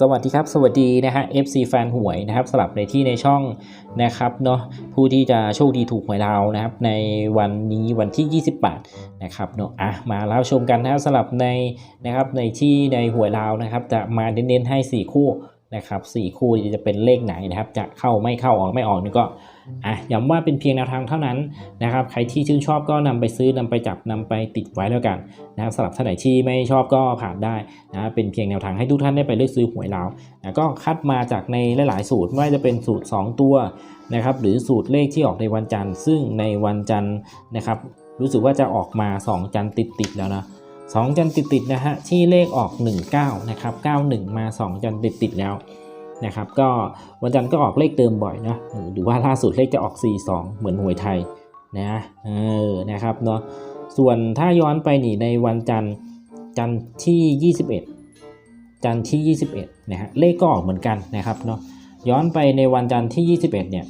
สวัสดีครับ สวัสดีนะฮะ FC แฟนหวยนะครับสลับในที่ในช่องนะครับเนาะผู้ที่จะโชคดีถูกหวยเรานะครับ ในวันนี้วันที่ 28 นะครับเนาะอะมาแล้วชมกันนะครับสลับในนะครับในที่ในหวยเรานะครับ จะมาเน้นๆให้ 4 คู่ นะครับ4คู่จะเป็นเลขไหนนะครับ จะเข้าไม่เข้าออกไม่ออกนี่ก็อะย้ำว่าเป็นเพียงแนวทางเท่านั้นนะครับ ใครที่ชื่นชอบก็นำไปซื้อนำไปจับนำไปติดไว้แล้วกันนะครับสำหรับท่านไหนที่ไม่ชอบก็ผ่านได้นะเป็นเพียงแนวทางให้ทุกท่านได้ไปเลือกซื้อหวยเรานะก็คัดมาจากในหลาย ๆ สูตรไม่ว่าจะเป็นสูตร 2 ตัวนะครับ หรือสูตรเลขที่ออกในวันจันทร์ ซึ่งในวันจันทร์นะครับ รู้สึกว่าจะออกมา 2 จันทร์ติดๆแล้วนะ สองจันทร์ติดนะฮะที่เลขออก 19นะครับ91 มา 2 จันทร์ติดแล้วนะครับก็วันจันทร์ก็ออกเลขเติมบ่อยนะหรือว่าล่าสุดเลขจะออก 42 เหมือนหวยไทยนะเออนะครับเนาะส่วนถ้าย้อนไปนี่ในวันจันทร์จันทร์ที่ 21 จันทร์ที่ 21นะฮะเลขก็ออกเหมือนกันนะครับเนาะย้อนไปในวันจันทร์ที่ 21เนี่ย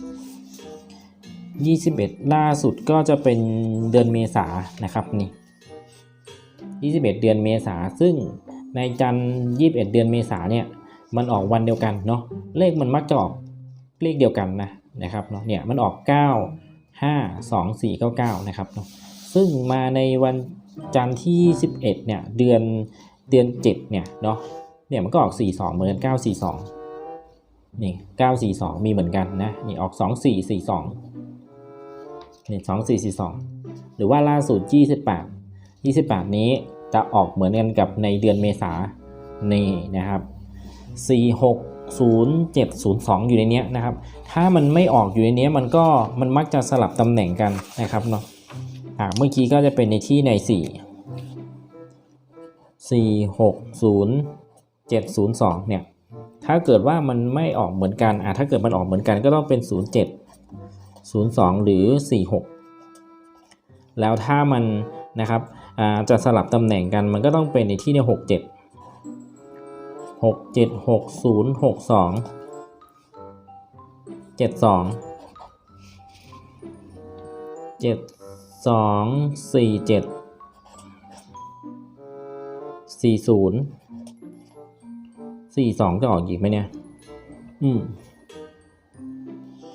21 ล่าสุดก็จะเป็นเดือนเมษานะครับนี่ 21 เดือนเมษาซึ่งในจันทร์21 เดือนเมษาเนี่ยมันออกวันเดียวกันเนาะเลขมันมักจะออกเลขเดียวกันนะนะครับเนาะเนี่ยมันออก 9 5 2 4 9 9นะครับเนาะซึ่งมาในวันจันทร์ที่ 11เนี่ยเดือนเดือน7เนี่ยเนาะเนี่ยมันก็ออก 42 เหมือนกัน942นี่942 มีเหมือนกันนะนี่ออก 2442นี่2442 หรือว่าล่าสุด28 28 นี้จะออกเหมือนกันกับในเดือนเมษานี่นะครับ 460 702 อยู่ในนี้นะครับ ถ้ามันไม่ออกอยู่ในนี้มันก็มันมักจะสลับตำแหน่งกันนะครับเนาะอ่าเมื่อกี้ก็จะเป็นในที่ใน 4 460 702 เนี่ยถ้าเกิดว่ามันไม่ออกเหมือนกันอ่าถ้าเกิดมันออกเหมือนกันก็ต้องเป็น 07 02 หรือ 46 แล้วถ้ามันนะครับ จะสลับตำแหน่งกันมันก็ต้องเป็นในที่ใน67หกเจ็ดหกเจ็ดหกศูนย์หกสองเจ็ดสองเจ็ดสองสี่เจ็ดสี่ศูนย์สี่สองจะออกอีกไหมเนี่ย อืม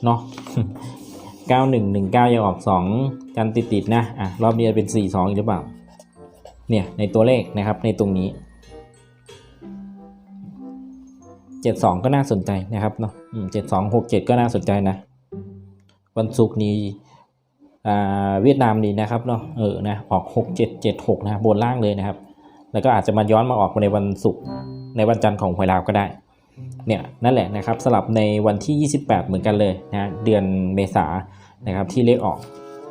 เนาะเก้าหนึ่งหนึ่งเก้ายังออกสองกันติดติดๆนะ อะ รอบนี้จะเป็นสี่สองอีกหรือเปล่า เนี่ยในตัวเลขนะครับในตรงนี้ 72 ก็น่าสนใจนะครับเนาะเจ็ดสองหกเจ็ดก็น่าสนใจนะ วันศุกร์นี้เวียดนามนี่นะครับเนาะเออนะออก 6 7 7 6 นะบนล่างเลยนะครับ แล้วก็อาจจะมาย้อนมาออกในวันศุกร์ในวันจันทร์ของหวยลาวก็ได้เนี่ยนั่นแหละนะครับสลับในวันที่ 28 เหมือนกันเลยนะเดือนเมษานะครับที่เลขออก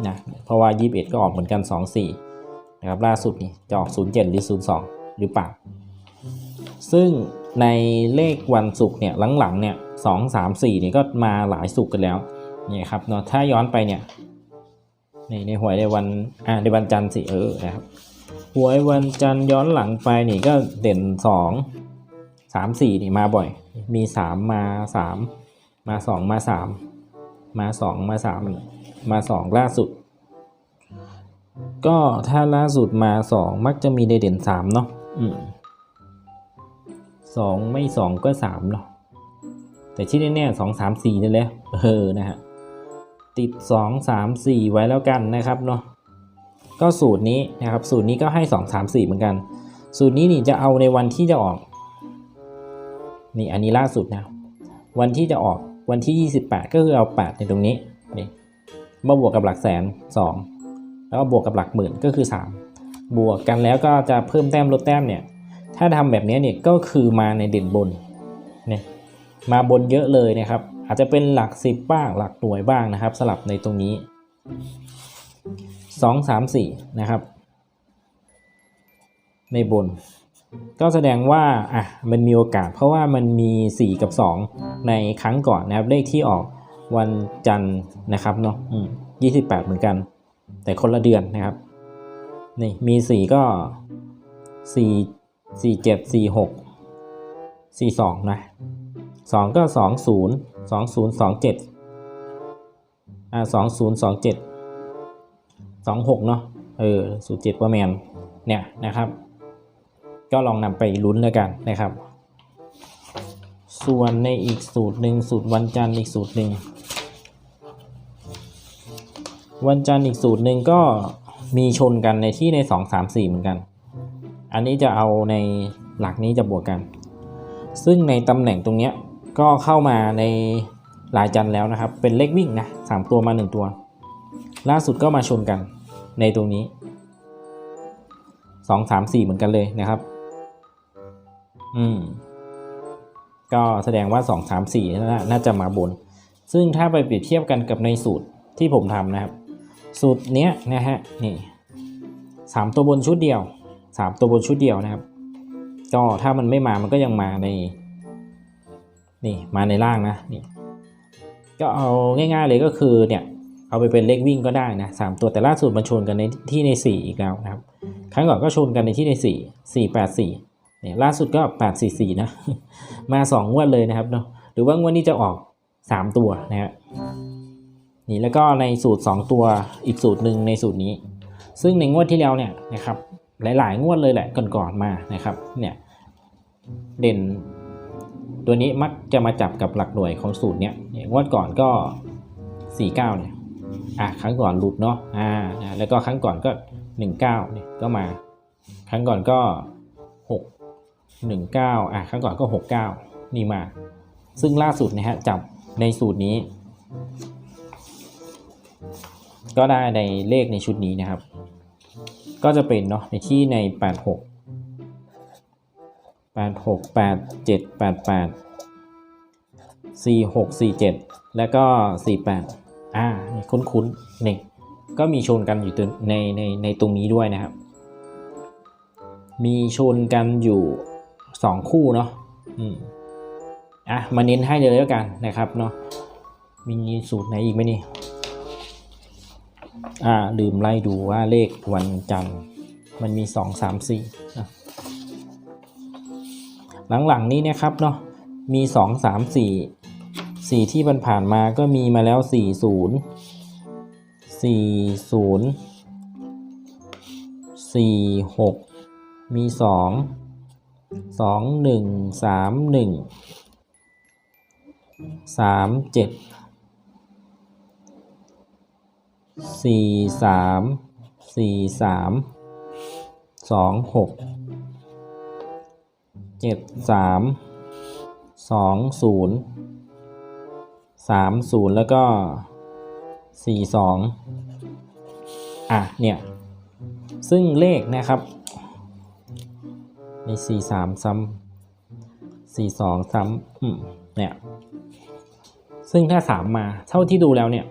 นะเพราะว่า 21 ก็ออกเหมือนกัน 24 นะครับล่าสุดนี่จะออก 07 หรือ 02 หรือเปล่า ซึ่งในเลขวันศุกร์เนี่ยหลังๆเนี่ยสองสามสี่นี่ก็มาหลายศุกร์กันแล้วเนี่ยครับเนาะถ้าย้อนไปเนี่ยในในหวยในวันอ่าในวันจันทร์สิเออนะครับหวยวันจันทร์ย้อนหลังไปนี่ก็เด่นสองสามสี่นี่มาบ่อย มีสามมาสามมาสองมาสามมาสองมาสามมาสองล่าสุด ก็ถ้าล่าสุดมาสองมักจะมีเด่นสามเนาะอืมสองไม่สองก็สามเนาะแต่ที่แน่ๆสองสามสี่นี่แหละเออนะฮะติดสองสามสี่ไว้แล้วกันนะครับเนาะก็สูตรนี้นะครับ สูตรนี้ก็ให้สองสามสี่เหมือนกัน สูตรนี้นี่จะเอาในวันที่จะออก นี่อันนี้ล่าสุดนะ วันที่จะออกวันที่ 28 ก็คือเอา 8 ในตรงนี้นี่มาบวกกับหลักแสน 2 แล้วก็บวกกับหลักหมื่นก็คือ 3 บวกกันแล้วก็จะเพิ่มแต้มลดแต้มเนี่ยถ้าทำแบบนี้เนี่ยก็คือมาในเด่นบนเนี่ยมาบนเยอะเลยนะครับ อาจจะเป็นหลักสิบบ้างหลักหน่วยบ้างนะครับ สลับในตรงนี้สองสามสี่นะครับ ในบน ก็แสดงว่าอะมันมีโอกาส เพราะว่ามันมี 4 กับ 2 ในครั้งก่อนนะครับเลขที่ออกวันจันทร์นะครับเนาะยี่สิบแปดเหมือนกัน แต่คนละเดือนนะครับ นี่มี4ก็4สี่เจ็ดสี่หกสี่สองนะสองก็สองศูนย์สองศูนย์สองเจ็ดอ่าสองศูนย์สองเจ็ดสองหกเนาะเเออสูตรเจ็ดว่าแมนเนี่ยนะครับ ก็ลองนำไปลุ้นแล้วกันนะครับ ส่วนในอีกสูตรหนึ่งสูตรวันจันทร์อีกสูตรหนึ่ง วันจันทร์อีกสูตรหนึ่งก็มีชนกันในที่ในสองสามสี่เหมือนกัน อันนี้จะเอาในหลักนี้จะบวกกัน ซึ่งในตำแหน่งตรงนี้ก็เข้ามาในหลายจันทร์แล้วนะครับ เป็นเลขวิ่งนะสามตัวมาหนึ่งตัว ล่าสุดก็มาชนกันในตรงนี้สองสามสี่เหมือนกันเลยนะครับ อืม ก็แสดงว่าสองสามสี่น่าจะมาบน ซึ่งถ้าไปเปรียบเทียบกันกับในสูตรที่ผมทำนะครับ สูตรเนี้ยนะฮะนี่สามตัวบนชุดเดียวสามตัวบนชุดเดียวนะครับ ก็ถ้ามันไม่มามันก็ยังมาในนี่มาในล่างนะนี่ก็เอาง่าย ๆเลยก็คือเนี่ยเอาไปเป็นเลขวิ่งก็ได้นะสามตัวแต่ล่าสุดมันชนกันในที่ในสี่อีกแล้วนะครับ ครั้งก่อนก็ชนกันในที่ในสี่สี่แปดสี่เนี่ยล่าสุดก็แปดสี่สี่นะ มาสองงวดเลยนะครับเนาะหรือว่างวดนี้จะออกสามตัวนะฮะ นี่แล้วก็ในสูตรสองตัวอีกสูตรหนึ่งในสูตรนี้ ซึ่งในงวดที่แล้วเนี่ยนะครับหลายๆ งวดเลยแหละก่อนๆมานะครับเนี่ยเด่นตัวนี้มักจะมาจับกับหลักหน่วยของสูตรเนี้ยงวดก่อนก็ 49เนี่ยอะครั้งก่อนหลุดเนาะอ่าแล้วก็ครั้งก่อนก็ 19เนี่ยก็มาครั้งก่อนก็ 6 19อะครั้งก่อนก็ 69 นี่มา ซึ่งล่าสุดนะฮะจับในสูตรนี้ ก็ได้ในเลขในชุดนี้นะครับ ก็จะเป็นเนาะในที่ใน 86 86 87 88 46 47 แล้วก็ 48 อ่านี่คุ้นๆนี่ก็มีชนกันอยู่ในในในตรงนี้ด้วยนะครับ มีชนกันอยู่ 2 คู่เนาะอืมอะมาเน้นให้เลยแล้วกันนะครับเนาะมีสูตรไหนอีกไหมนี่ อ่าลืมไล่ดูว่าเลขวันจันทร์มันมี 2 3 4นะหลังๆนี้นะครับเนาะมี 2 3 4 4 ที่มันผ่านมาก็มีมาแล้ว 40 40 46 มี 2 2 1 3 1 3 7 สี่สามสี่สามสองหกเจ็ดสามสองศูนย์สามศูนย์แล้วก็สี่สองอะเนี่ย ซึ่งเลขนะครับในสี่สามซ้ำสี่สองซ้ำเนี่ย ซึ่งถ้าสามมาเท่าที่ดูแล้วเนี่ย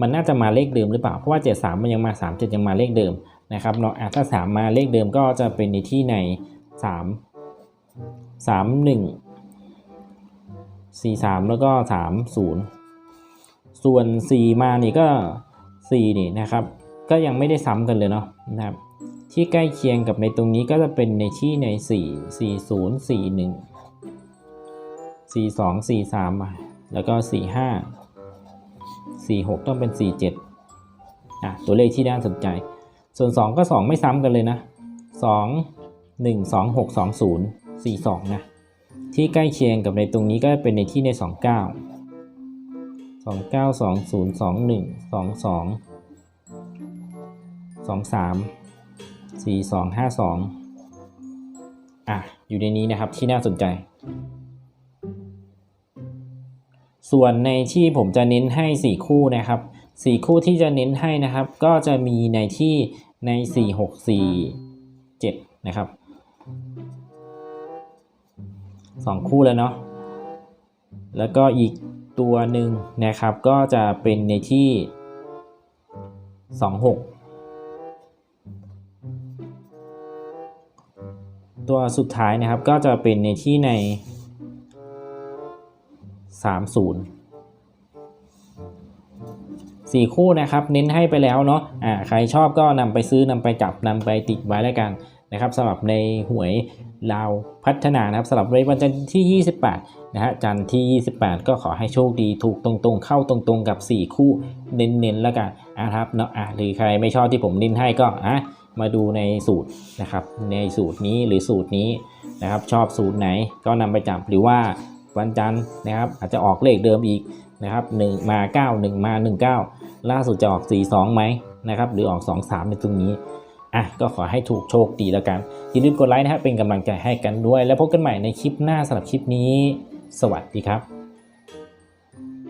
มันน่าจะมาเลขเดิมหรือเปล่า เพราะว่า 73 มันยังมา 37 ยังมาเลขเดิมนะครับเนาะอะถ้า 3 มาเลขเดิมก็จะเป็นในที่ใน 3 3 1 4 3 แล้วก็ 3 0 ส่วน 4 มานี่ก็ 4 นี่นะครับ ก็ยังไม่ได้ซ้ำกันเลยเนาะนะครับที่ใกล้เคียงกับในตรงนี้ก็จะเป็นในที่ใน 4 4 0 4 1 4 2 4 3อะแล้วก็ 4 5 46 ต้องเป็น 47อะตัวเลขที่น่าสนใจ ส่วน 2 ก็ 2 ไม่ซ้ำกันเลยนะ 2 1 2 6 2 0 4 2 นะ ที่ใกล้เคียงกับในตรงนี้ก็เป็นในที่ใน 29 29 20 21 22 23 42 52 อะ อยู่ในนี้นะครับที่น่าสนใจ ส่วนในที่ผมจะเน้นให้ 4 คู่นะครับ 4 คู่ที่จะเน้นให้นะครับ ก็จะมีในที่ใน 4 6 4 7 นะครับ 2 คู่แล้วเนาะแล้วก็อีกตัวหนึ่งนะครับ ก็จะเป็นในที่ 2 6 ตัวสุดท้ายนะครับก็จะเป็นในที่ใน 30สี่คู่นะครับเน้นให้ไปแล้วเนาะอ่าใครชอบก็นำไปซื้อนำไปจับนำไปติดไว้แล้วกันนะครับสำหรับในหวยลาวพัฒนานะครับสำหรับในวันจันทร์ที่นะฮะจันทร์ที่ 28 ก็ขอให้โชคดีถูกตรงๆ เข้าตรงๆกับ 4 คู่เน้นๆแล้วกันนะครับเนาะอะหรือใครไม่ชอบที่ผมเน้นให้ก็อะมาดูในสูตรนะครับในสูตรนี้หรือสูตรนี้นะครับชอบสูตรไหนก็นำไปจับหรือว่า วันจันทร์นะครับ อาจจะออกเลขเดิมอีกนะครับ1มา 9 1 มา 19 ล่าสุดจะออก 4 2ไหมนะครับ หรือออก 2 3 ในตรงนี้อะก็ขอให้ถูกโชคดีแล้วกันอย่าลืมกดไลค์นะครับเป็นกำลังใจให้กันด้วย แล้วพบกันใหม่ในคลิปหน้าสำหรับคลิปนี้ สวัสดีครับ